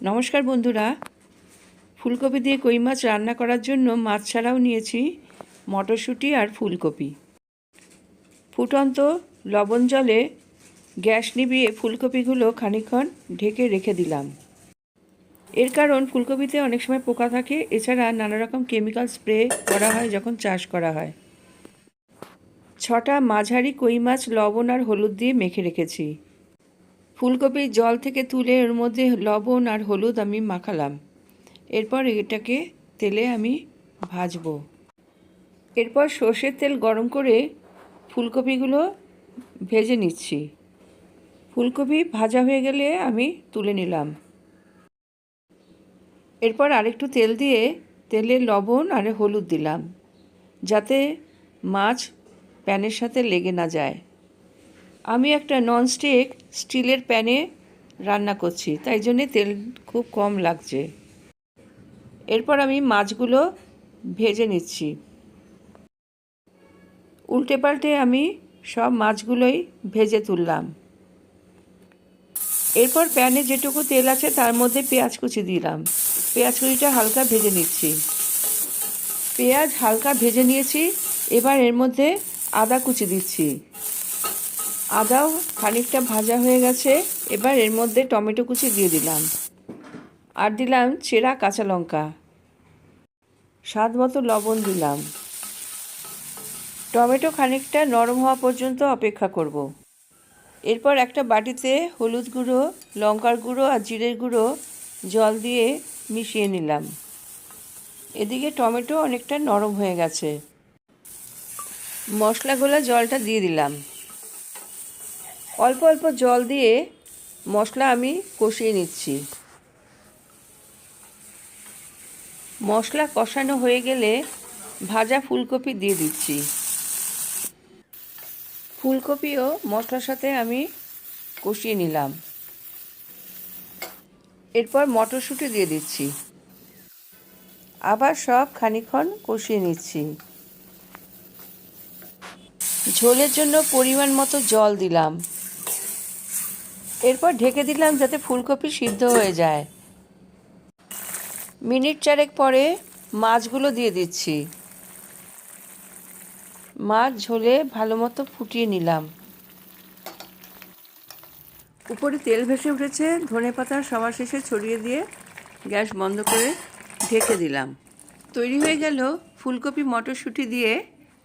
নমস্কার বন্ধুরা। ফুলকপি দিয়ে কই মাছ রান্না করার জন্য মাছ ছাড়াও নিয়েছি মটরশুঁটি আর ফুলকপি। ফুটন্ত লবণ জলে গ্যাস নিভিয়ে ফুলকপিগুলো খানিকক্ষণ ঢেকে রেখে দিলাম। এর কারণ ফুলকপিতে অনেক সময় পোকা থাকে, এছাড়া নানা রকম কেমিক্যাল স্প্রে করা হয় যখন চাষ করা হয়। ছটা মাঝারি কই মাছ লবণ আর হলুদ দিয়ে মেখে রেখেছি। ফুলকপি জল থেকে তুলে এর মধ্যে লবণ আর হলুদ আমি মাখালাম। এরপর এটাকে তেলে আমি ভাজবো। এরপর সর্ষের তেল গরম করে ফুলকপিগুলো ভেজে নিচ্ছি। ফুলকপি ভাজা হয়ে গেলে আমি তুলে নিলাম। এরপর আরেকটু তেল দিয়ে তেলে লবণ আর হলুদ দিলাম, যাতে মাছ প্যানের সাথে লেগে না যায়। আমি একটা ননস্টিক স্টিলের প্যানে রান্না করছি, তাই জন্যে তেল খুব কম লাগছে। এরপর আমি মাছগুলো ভেজে নিচ্ছি। উল্টে পাল্টে আমি সব মাছগুলোই ভেজে তুললাম। এরপর প্যানে যেটুকু তেল আছে তার মধ্যে পেঁয়াজ কুচি দিলাম। পেঁয়াজ কুচিটা হালকা ভেজে নিচ্ছি। পেঁয়াজ হালকা ভেজে নিয়েছি, এবার এর মধ্যে আদা কুচি দিচ্ছি। আদাও খানিকটা ভাজা হয়ে গেছে। এবার এর মধ্যে টমেটো কুচি দিয়ে দিলাম। আর দিলাম চেরা কাঁচা লঙ্কা। স্বাদ মতো লবণ দিলাম। টমেটো খানিকটা নরম হওয়া পর্যন্ত অপেক্ষা করব। এরপর একটা বাটিতে হলুদ গুঁড়ো, লঙ্কার গুঁড়ো আর জিরের গুঁড়ো জল দিয়ে মিশিয়ে নিলাম। এদিকে টমেটো অনেকটা নরম হয়ে গেছে। মশলাগুলো জলটা দিয়ে দিলাম। অল্প অল্প জল দিয়ে মশলা আমি কষিয়ে নিচ্ছি। মশলা কষানো হয়ে গেলে ভাজা ফুলকপি দিয়ে দিচ্ছি। ফুলকপিও মশলার সাথে আমি কষিয়ে নিলাম। এরপর মটরশুঁটি দিয়ে দিচ্ছি। আবার সব খানিক্ষণ কষিয়ে নিচ্ছি। ঝোলের জন্য পরিমাণ মতো জল দিলাম। এরপর ঢেকে দিলাম যাতে ফুলকপি সিদ্ধ হয়ে যায়। মিনিট চারেক পরে মাছগুলো দিয়ে দিচ্ছি। মাছ ঝোলে ভালো মতো ফুটিয়ে নিলাম। উপরে তেল ভেসে উঠেছে, ধনে পাতা সবার শেষে ছড়িয়ে দিয়ে গ্যাস বন্ধ করে ঢেকে দিলাম। তৈরি হয়ে গেল ফুলকপি মটরশুঁটি দিয়ে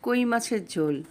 কই মাছের ঝোল।